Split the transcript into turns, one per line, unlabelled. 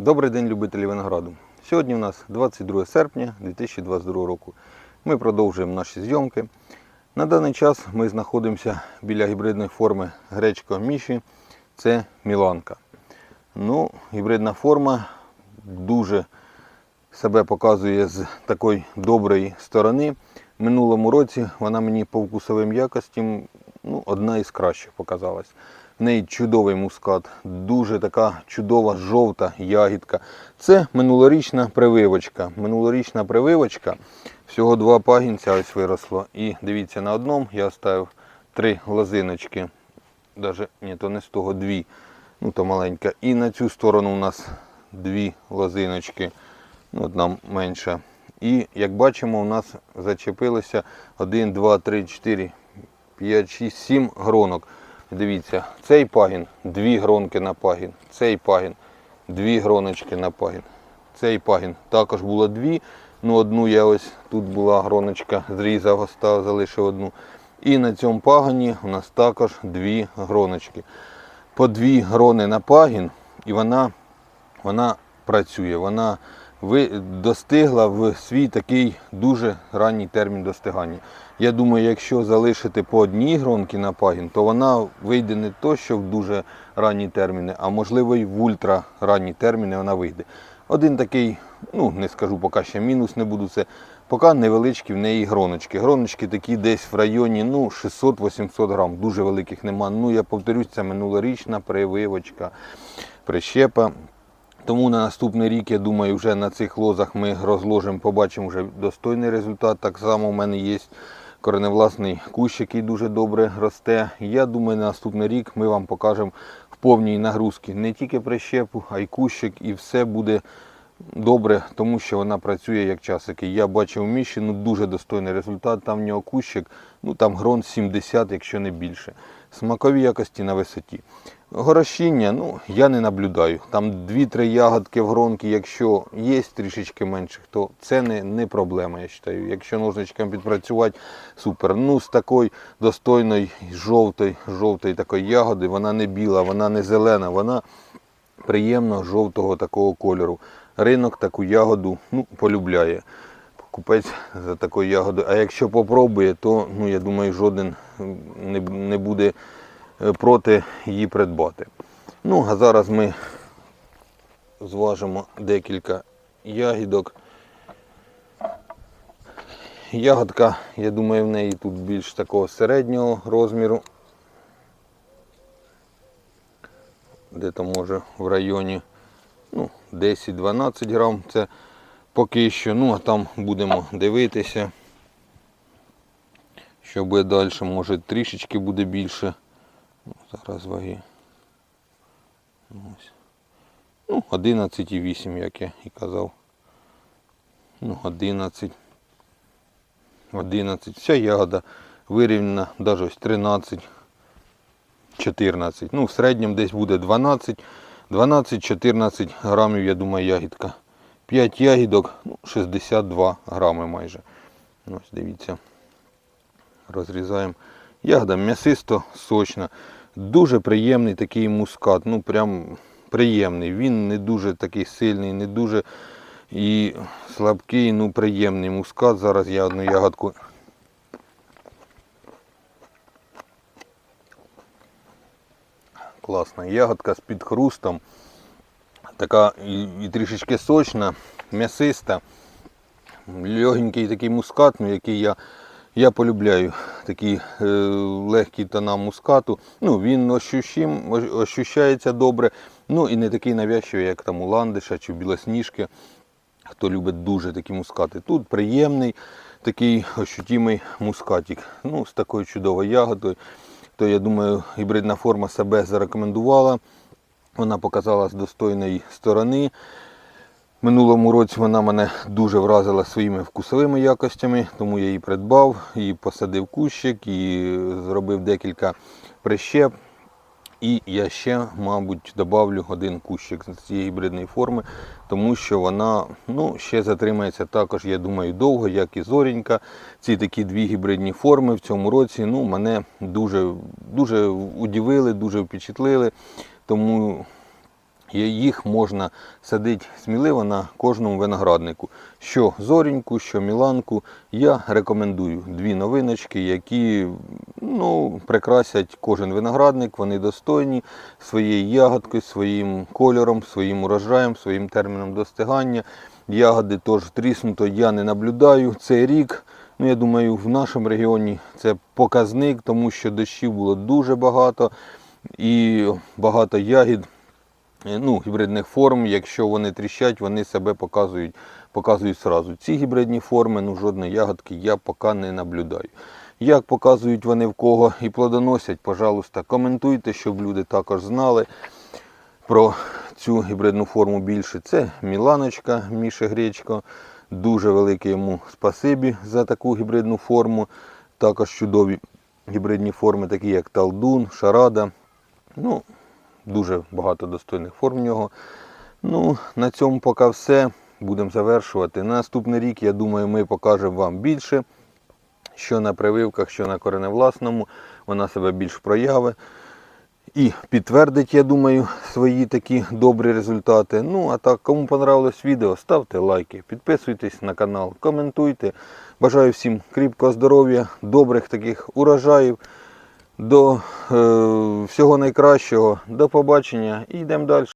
Добрий день, любителі винограду. Сьогодні у нас 22 серпня 2022 року. Ми продовжуємо наші зйомки. На даний час ми знаходимося біля гібридної форми гречко Міші. Це Міланка. Ну, гібридна форма дуже себе показує з такої доброї сторони. Минулому році вона мені по вкусовим якостям ну, одна із кращих показалась. В неї чудовий мускат, дуже така чудова жовта ягідка. Це минулорічна прививочка. Минулорічна прививочка. Всього два пагінця ось виросло. І дивіться, на одному я оставив три лозиночки. Даже ні, то не з того дві. Ну то маленька. І на цю сторону у нас дві лозиночки. Ну, одна менша. І як бачимо, у нас зачепилося 1, 2, 3, 4, 5, 6, 7 гронок. Дивіться, цей пагін, дві гронки на пагін, цей пагін, дві гроночки на пагін. Цей пагін також було дві. Ну, одну я ось тут була гроночка, зрізав, остав, залишив одну. І на цьому пагоні у нас також дві гроночки. По дві грони на пагін, і вона, вона працює. Вона достигла в свій такий дуже ранній термін достигання. Я думаю, якщо залишити по одній гронці на пагін, то вона вийде не то, що в дуже ранні терміни, а можливо і в ультра ранні терміни вона вийде. Один такий, ну не скажу, поки ще мінус не буду це. Поки невеличкі в неї гроночки. Гроночки такі десь в районі ну, 600-800 грам. Дуже великих нема. Ну, я повторюсь, це минулорічна прививочка, прищепа. Тому на наступний рік, я думаю, вже на цих лозах ми розложимо, побачимо вже достойний результат. Так само у мене є кореневласний кущ, який дуже добре росте. Я думаю, на наступний рік ми вам покажемо в повній нагрузці не тільки прищепу, а й кущик, і все буде добре, тому що вона працює як часики. Я бачив Міші, ну дуже достойний результат. Там в нього кущик, ну там грон 70, якщо не більше. Смакові якості на висоті. Горощіння, ну, я не наблюдаю. Там 2-3 ягодки в гронки, якщо є трішечки менших, то це не, не проблема, я вважаю. Якщо ножничком підпрацювати, супер. Ну, з такої достойної жовтої, жовтої такої ягоди, вона не біла, вона не зелена, вона приємно жовтого такого кольору. Ринок таку ягоду ну, полюбляє. Купець за такою ягодою. А якщо попробує, то ну, я думаю, жоден не, не буде проти її придбати. Ну, а зараз ми зважимо декілька ягідок. Ягодка, я думаю, в неї тут більш такого середнього розміру. Де то може в районі ну, 10-12 грам. Це поки що. Ну, а там будемо дивитися. Що буде далі, може трішечки буде більше. Ну, Зараз ваги. Ну, 11,8, як я і казав. Ну, 11. 11. Вся ягода вирівняна, навіть ось 13, 14. Ну, в середньому десь буде 12, 12-14 грамів, я думаю, ягідка. 5 ягідок, ну, 62 грами майже. Ось дивіться. Розрізаємо. Ягода м'ясисто, сочна. Дуже приємний такий мускат. Ну прям приємний. Він не дуже такий сильний, не дуже і слабкий, ну приємний мускат. Зараз я одну ягодку. Класна ягодка з під хрустом. Така і, і трішечки сочна, м'ясиста. Легенький такий мускат, ну, який я я полюбляю такі е, легкі тона мускату. Ну, Він ощущим, ощущається добре. Ну і не такий навязчивий, як там у ландиша чи білосніжки. Хто любить дуже такі мускати. Тут приємний такий ощутимий мускатик. Ну, З такою чудовою ягодою. То я думаю, гібридна форма себе зарекомендувала. Вона показала з достойної сторони. Минулому році вона мене дуже вразила своїми вкусовими якостями, тому я її придбав, і посадив кущик, і зробив декілька прищеп. І я ще, мабуть, додавлю один кущик з цієї гібридної форми, тому що вона ну, ще затримається також, я думаю, довго, як і зорінька. Ці такі дві гібридні форми в цьому році ну, мене дуже дуже удивили, дуже впечатлили. Тому їх можна садити сміливо на кожному винограднику. Що зоріньку, що міланку. Я рекомендую дві новиночки, які ну, прикрасять кожен виноградник. Вони достойні своєю ягодкою, своїм кольором, своїм урожаєм, своїм терміном достигання. Ягоди теж тріснуто я не наблюдаю. Цей рік, ну я думаю, в нашому регіоні це показник, тому що дощів було дуже багато і багато ягід ну, гібридних форм, якщо вони тріщать, вони себе показують, показують сразу. Ці гібридні форми, ну жодної ягодки я поки не наблюдаю. Як показують вони в кого і плодоносять, пожалуйста, коментуйте, щоб люди також знали про цю гібридну форму більше. Це Міланочка Міша Гречко. Дуже велике йому спасибі за таку гібридну форму. Також чудові гібридні форми, такі як Талдун, Шарада. Ну, дуже багато достойних форм в нього. Ну, на цьому поки все. Будемо завершувати. Наступний рік, я думаю, ми покажемо вам більше, що на прививках, що на кореневласному. Вона себе більш прояви. І підтвердить, я думаю, свої такі добрі результати. Ну, а так, кому понравилось відео, ставте лайки, підписуйтесь на канал, коментуйте. Бажаю всім кріпкого здоров'я, добрих таких урожаїв. До е, всього найкращого. До побачення і йдемо далі.